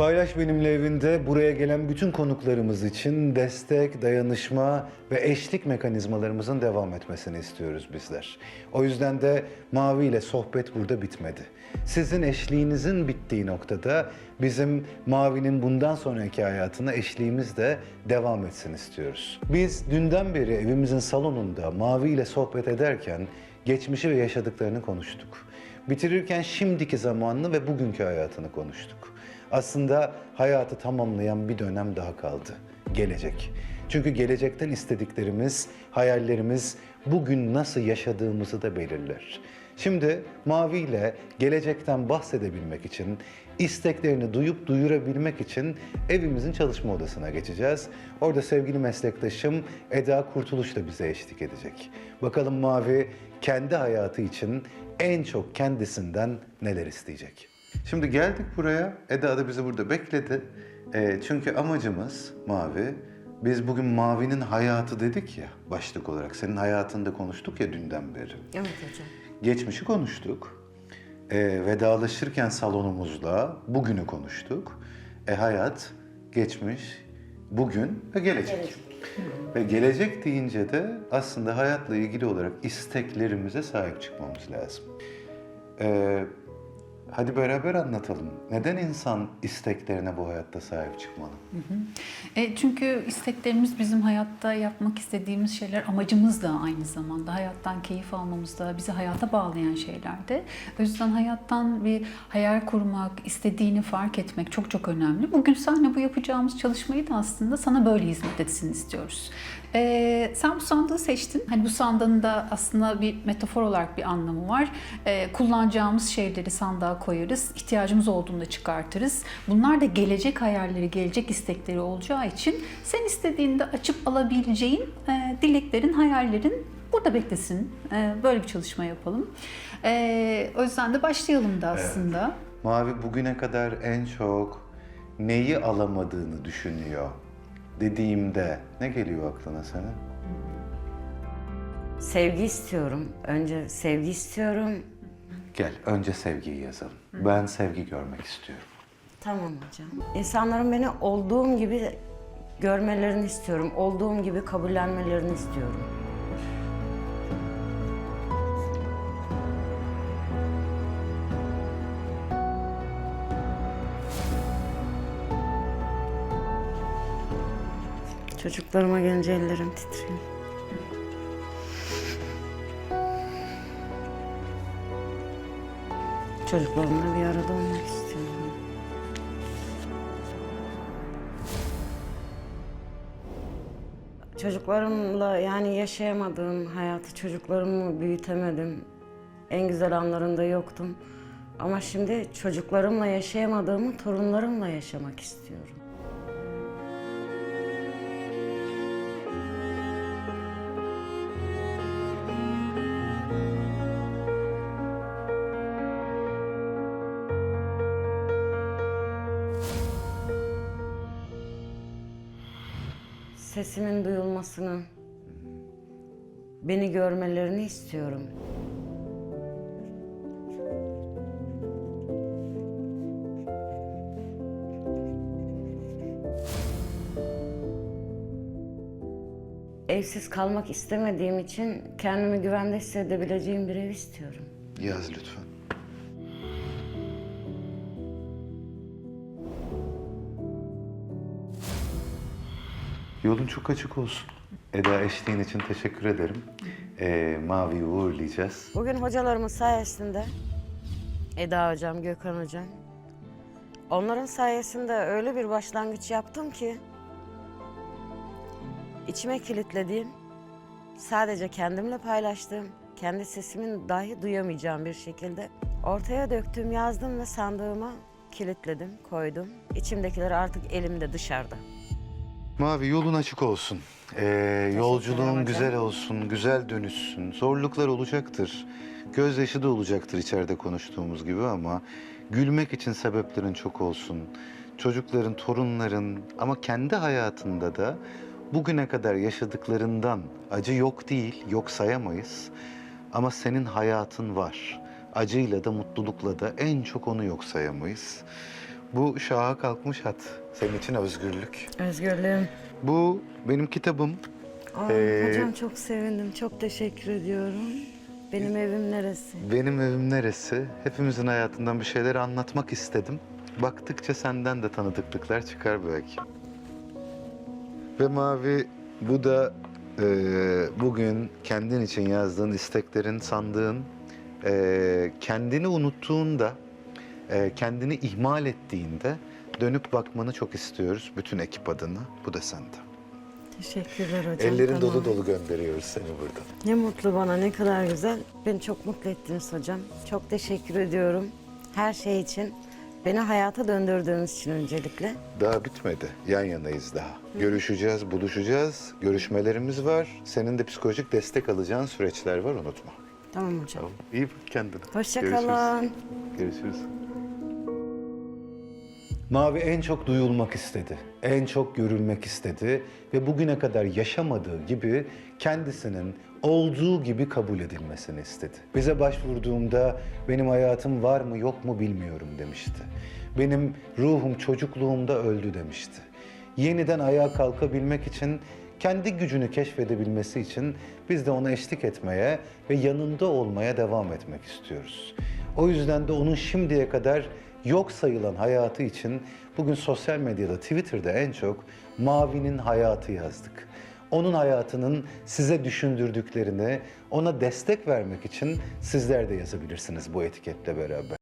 Paylaş Benimle evinde buraya gelen bütün konuklarımız için destek, dayanışma ve eşlik mekanizmalarımızın devam etmesini istiyoruz bizler. O yüzden de Mavi ile sohbet burada bitmedi. Sizin eşliğinizin bittiği noktada bizim Mavi'nin bundan sonraki hayatına eşliğimiz de devam etsin istiyoruz. Biz dünden beri evimizin salonunda Mavi ile sohbet ederken geçmişi ve yaşadıklarını konuştuk. Bitirirken şimdiki zamanını ve bugünkü hayatını konuştuk. Aslında hayatı tamamlayan bir dönem daha kaldı. Gelecek. Çünkü gelecekten istediklerimiz, hayallerimiz bugün nasıl yaşadığımızı da belirler. Şimdi Mavi ile gelecekten bahsedebilmek için, isteklerini duyup duyurabilmek için evimizin çalışma odasına geçeceğiz. Orada sevgili meslektaşım Eda Kurtuluş da bize eşlik edecek. Bakalım Mavi kendi hayatı için en çok kendisinden neler isteyecek? Şimdi geldik buraya. Eda da bizi burada bekledi. Ee, çünkü amacımız Mavi. Biz bugün Mavi'nin hayatı dedik ya başlık olarak. Senin hayatında konuştuk ya dünden beri. Evet hocam. Geçmişi konuştuk. Ee, vedalaşırken salonumuzla bugünü konuştuk. E hayat, geçmiş, bugün ve gelecek. Ve gelecek deyince de aslında hayatla ilgili olarak isteklerimize sahip çıkmamız lazım. Ee, hadi beraber anlatalım. Neden insan isteklerine bu hayatta sahip çıkmalı? E, çünkü isteklerimiz bizim hayatta yapmak istediğimiz şeyler amacımız da aynı zamanda hayattan keyif almamızda bizi hayata bağlayan şeyler de. O yüzden hayattan bir hayal kurmak, istediğini fark etmek çok çok önemli. Bugün sahne bu yapacağımız çalışmayı da aslında sana böyle hizmet etsin istiyoruz. E, sen bu sandığı seçtin. Hani bu sandığın da aslında bir metafor olarak bir anlamı var. E, kullanacağımız şeyleri sandığa koyarız. ihtiyacımız olduğunda çıkartırız. Bunlar da gelecek hayalleri, gelecek istekleri olacağı için sen istediğinde açıp alabileceğin e, dileklerin, hayallerin burada beklesin. E, böyle bir çalışma yapalım. E, o yüzden de başlayalım da aslında. Mavi bugüne kadar en çok neyi alamadığını düşünüyor dediğimde ne geliyor aklına senin? Sevgi istiyorum. Önce sevgi istiyorum. Gel önce sevgiyi yazalım. Ben sevgi görmek istiyorum. Tamam hocam. İnsanların beni olduğum gibi görmelerini istiyorum. Olduğum gibi kabullenmelerini istiyorum. Çocuklarıma gelince ellerim titriyor. Çocuklarımla bir arada olmak istiyorum. Çocuklarımla yani yaşayamadığım hayatı, çocuklarımı büyütemedim. En güzel anlarında yoktum. Ama şimdi çocuklarımla yaşayamadığımı torunlarımla yaşamak istiyorum. Sesimin duyulmasını, beni görmelerini istiyorum. Evsiz kalmak istemediğim için kendimi güvende hissedebileceğim bir ev istiyorum. Yaz lütfen. Yolun çok açık olsun. Eda eşliğin için teşekkür ederim. Ee, Mavi'yi uğurlayacağız. Bugün hocalarımın sayesinde Eda hocam, Gökhan hocam onların sayesinde öyle bir başlangıç yaptım ki içime kilitlediğim, sadece kendimle paylaştığım, kendi sesimin dahi duyamayacağım bir şekilde ortaya döktüm, yazdım ve sandığıma kilitledim, koydum. İçimdekiler artık elimde, dışarıda. Mavi yolun açık olsun. Ee, yolculuğun güzel olsun, güzel dönüşsün. Zorluklar olacaktır. Gözyaşı da olacaktır içeride konuştuğumuz gibi ama gülmek için sebeplerin çok olsun. Çocukların, torunların ama kendi hayatında da bugüne kadar yaşadıklarından acı yok değil, yok sayamayız. Ama senin hayatın var. Acıyla da mutlulukla da en çok onu yok sayamayız. Bu şaha kalkmış hat. Senin için özgürlük. Özgürlüğüm. Bu benim kitabım. Aa, Ee, hocam çok sevindim. Çok teşekkür ediyorum. Benim evim neresi? Benim evim neresi? Hepimizin hayatından bir şeyler anlatmak istedim. Baktıkça senden de tanıdıklıklar çıkar belki. Ve Mavi bu da e, bugün kendin için yazdığın isteklerin, sandığın, e, kendini unuttuğunda, e, kendini ihmal ettiğinde dönüp bakmanı çok istiyoruz bütün ekip adına. Bu da sende. Teşekkürler hocam. Ellerin tamam. dolu dolu gönderiyoruz seni burada. Ne mutlu bana, ne kadar güzel. Beni çok mutlu ettiniz hocam. Çok teşekkür ediyorum. Her şey için. Beni hayata döndürdüğünüz için öncelikle. Daha bitmedi. Yan yanayız daha. Görüşeceğiz, buluşacağız. Görüşmelerimiz var. Senin de psikolojik destek alacağın süreçler var unutma. Tamam hocam. Tamam. İyi bak kendine. Hoşçakalın. Görüşürüz. Görüşürüz. Mavi en çok duyulmak istedi. En çok görülmek istedi ve bugüne kadar yaşamadığı gibi kendisinin olduğu gibi kabul edilmesini istedi. Bize başvurduğumda benim hayatım var mı yok mu bilmiyorum demişti. Benim ruhum çocukluğumda öldü demişti. Yeniden ayağa kalkabilmek için kendi gücünü keşfedebilmesi için biz de ona eşlik etmeye ve yanında olmaya devam etmek istiyoruz. O yüzden de onun şimdiye kadar yok sayılan hayatı için bugün sosyal medyada, Twitter'da en çok Mavi'nin hayatı yazdık. Onun hayatının size düşündürdüklerini, ona destek vermek için sizler de yazabilirsiniz bu etiketle beraber.